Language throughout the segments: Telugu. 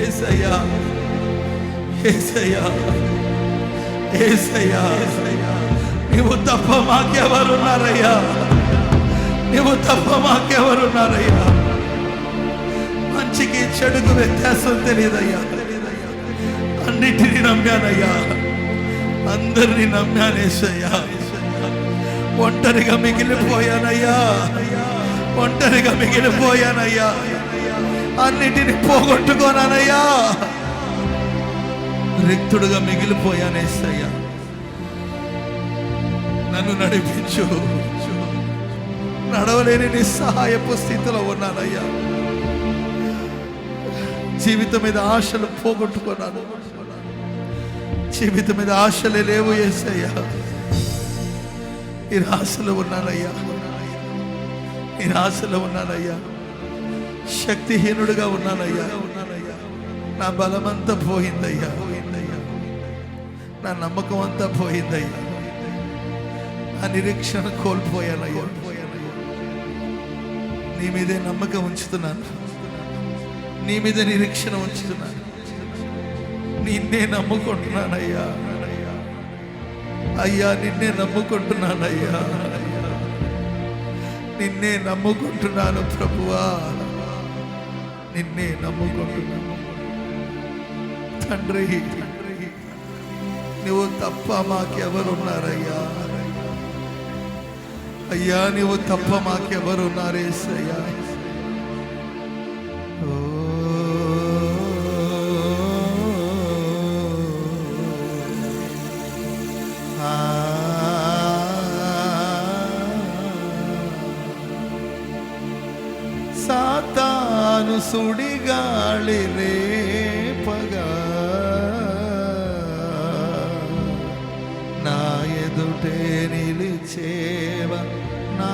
ఏసయ్యా ఏసయ్యా ఏసయ్యా నీవు తప్ప మాకెవరున్నారయ్యా? నీవు తప్ప మాకెవరున్నారయ్యా? మంచికి చెడుకు వ్యత్యాసం తెలియదయ్యా. అన్నిటినీ నమ్మానయ్యా. అందరినీ నమ్మానేసయ్యా ఒంటరిగా మిగిలిపోయానయ్యా. ఒంటరిగా మిగిలిపోయానయ్యా. అన్నిటిని పోగొట్టుకోనానయ్యా రిక్తుడుగా మిగిలిపోయానేసయ్యా నన్ను నడిపించు. నడవలేని నిస్సహాయపు స్థితిలో ఉన్నానయ్యా. జీవితం మీద ఆశలు పోగొట్టుకున్నాను. జీవితం మీద ఆశలే లేవు ఏసయ్యా నేను ఆశలో ఉన్నానయ్యా. నేను ఆశలో ఉన్నానయ్యా. శక్తిహీనుడుగా ఉన్నానయ్యా. నా బలమంతా పోయిందయ్యా. పోయిందయ్యా నా నమ్మకం అంతా పోయిందయ్యా. ఆ నిరీక్షణ కోల్పోయానయ్యా. నీ మీదే నమ్మకం ఉంచుతున్నాను. నీ మీద నిరీక్షణ ఉంచుతున్నాను. నిన్నే నమ్ముకుంటున్నానయ్యా. అయ్యా నిన్నే నమ్ముకుంటున్నానయ్యా. నిన్నే నమ్ముకుంటున్నాను ప్రభువా. నిన్నే నమ్ముకుంటున్నాము తండ్రి నువ్వు తప్ప మాకెవరున్నారయ్యా? అయ్యా నువ్వు తప్ప మాకెవరున్నారేసయ్యా ఓ. సాతాను సుడిగాలి రేపగా నా ఎదుటే నిలిచేవ నా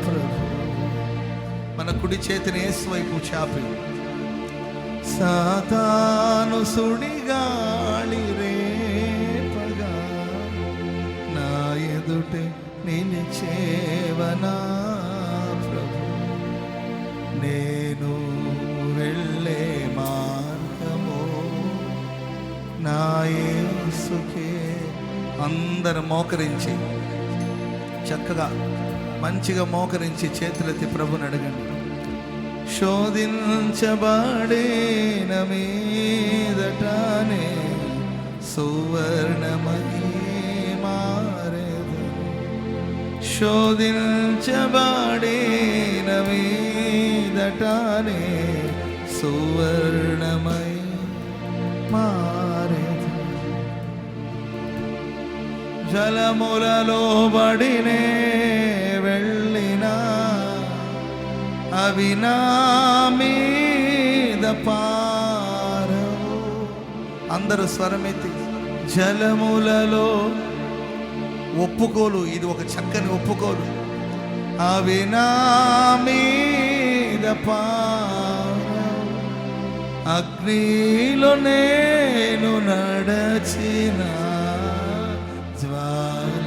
ప్రభు మన కుడి చేతిని యేసు వైపు చాపి సాతాను సుడిగాలి రేపగా నా ఎదుటే నిలిచేవనా నేను వెళ్ళే మార్గము? నాయసుకే అందరు మోకరించి చక్కగా మంచిగా మోకరించి చేతులెత్తి ప్రభుని అడగండి. శోధించబడిన మీదటానే సువర్ణమయీ మారేదను. నమీ మీదటానే సువర్ణమై మారేదను జలములలో బడినే వెళ్ళినా అవి నా మీద పారవు. అందరూ స్వరమెత్తి జలములలో ఒప్పుకోలు. ఇది ఒక చక్కని ఒప్పుకోలు. అవి నా మీద మీద అగ్నిలో నేను నడచిన జ్వాల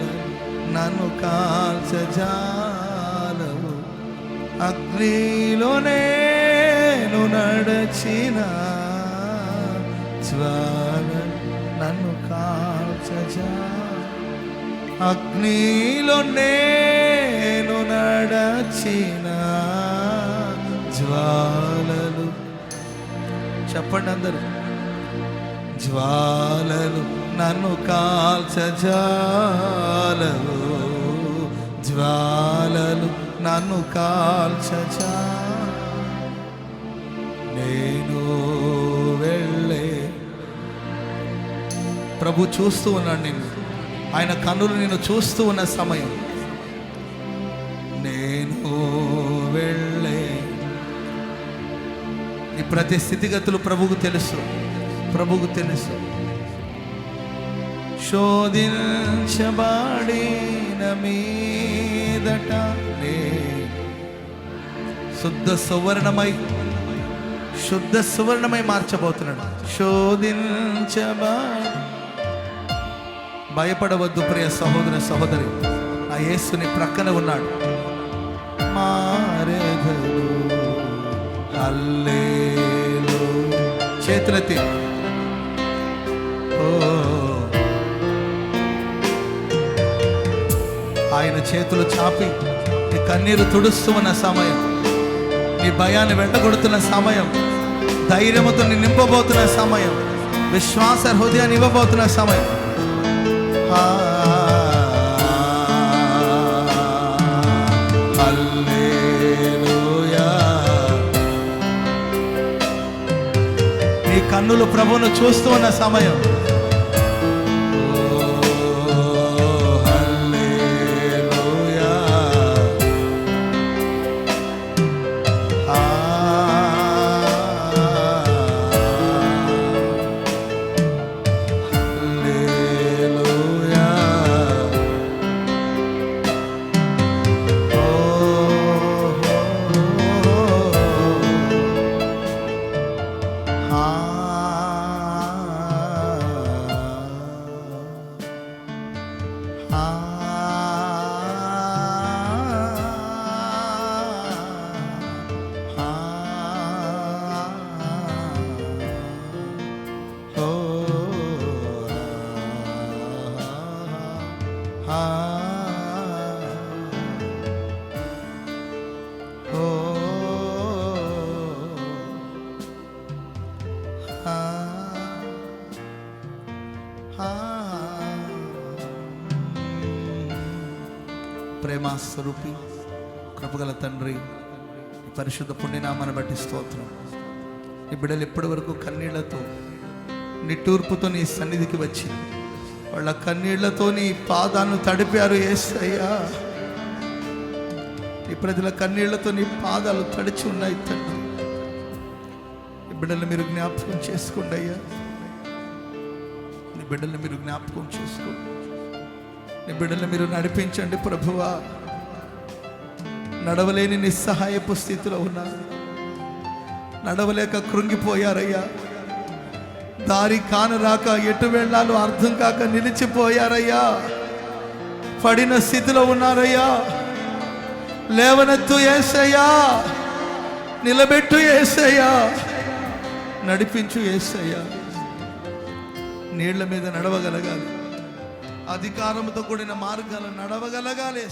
నన్ను కాల్చజాలవు అగ్నిలో నేను నడచిన జ్వాల నన్ను కాల్చజా అగ్నిలో నేను నడచిన జ్వాలలు. చెప్పండి అందరూ. జ్వాలలు నన్ను కాల్చజాలవు. జ్వాలలు నన్ను కాల్చజా. నేను వెళ్ళే. ప్రభు చూస్తూ ఉన్నాడు నిన్ను. ఆయన కన్నులు నేను చూస్తూ ఉన్న సమయం. ప్రతి స్థితిగతులు ప్రభువుకు తెలుసు. ప్రభువుకు తెలుసు. శోధించబడిన మీదట శుద్ధ సువర్ణమై శుద్ధ సువర్ణమై మార్చబోతున్నాడు. శోధించబా భయపడవద్దు ప్రియ సహోదర సహోదరి. ఆ యేసుని ప్రక్కన ఉన్నాడు. మారేదరు అల్లే చేతులెత్తి. ఓ. ఆయన చేతులు చాపి నీ కన్నీరు తుడుస్తున్న సమయం నీ భయాన్ని వెంటగొడుతున్న సమయం ధైర్యముతో నింపబోతున్న సమయం విశ్వాస హృదయాన్ని ఇవ్వబోతున్న సమయం. ఆ, నీ కన్నులు ప్రభువును చూస్తూ ఉన్న సమయం. ప్రేమ స్వరూపి కృపగల తండ్రి పరిశుద్ధ పుణ్యనామాన్ని బట్టి స్తోత్రం. ఈ బిడ్డలు ఇప్పటి వరకు కన్నీళ్ళతో నిట్టూర్పుతో నీ సన్నిధికి వచ్చి వాళ్ళ కన్నీళ్ళతో నీ పాదాలను తడిపారు ఏసయ్యా. ఈ ప్రజల కన్నీళ్ళతో నీ పాదాలు తడిచి ఉన్నాయి తండ్రి. ఈ బిడ్డలు మీరు జ్ఞాపకం చేసుకోండి అయ్యా. నీ బిడ్డలు మీరు జ్ఞాపకం చేసుకోండి. నీ బిడ్డలు మీరు నడిపించండి ప్రభువా. నడవలేని నిస్సహాయపు స్థితిలో ఉన్నారు నడవలేక కృంగిపోయారయ్యా. దారి కానరాక ఎటు వెళ్ళాలో అర్థం కాక నిలిచిపోయారయ్యా. పడిన స్థితిలో ఉన్నారయ్యా. లేవనెత్తు ఏసయ్యా. నిలబెట్టు ఏసయ్యా. నడిపించు ఏసయ్యా. నీళ్ళ మీద నడవగలగాలి. అధికారంతో కూడిన మార్గాలు నడవగలగాలి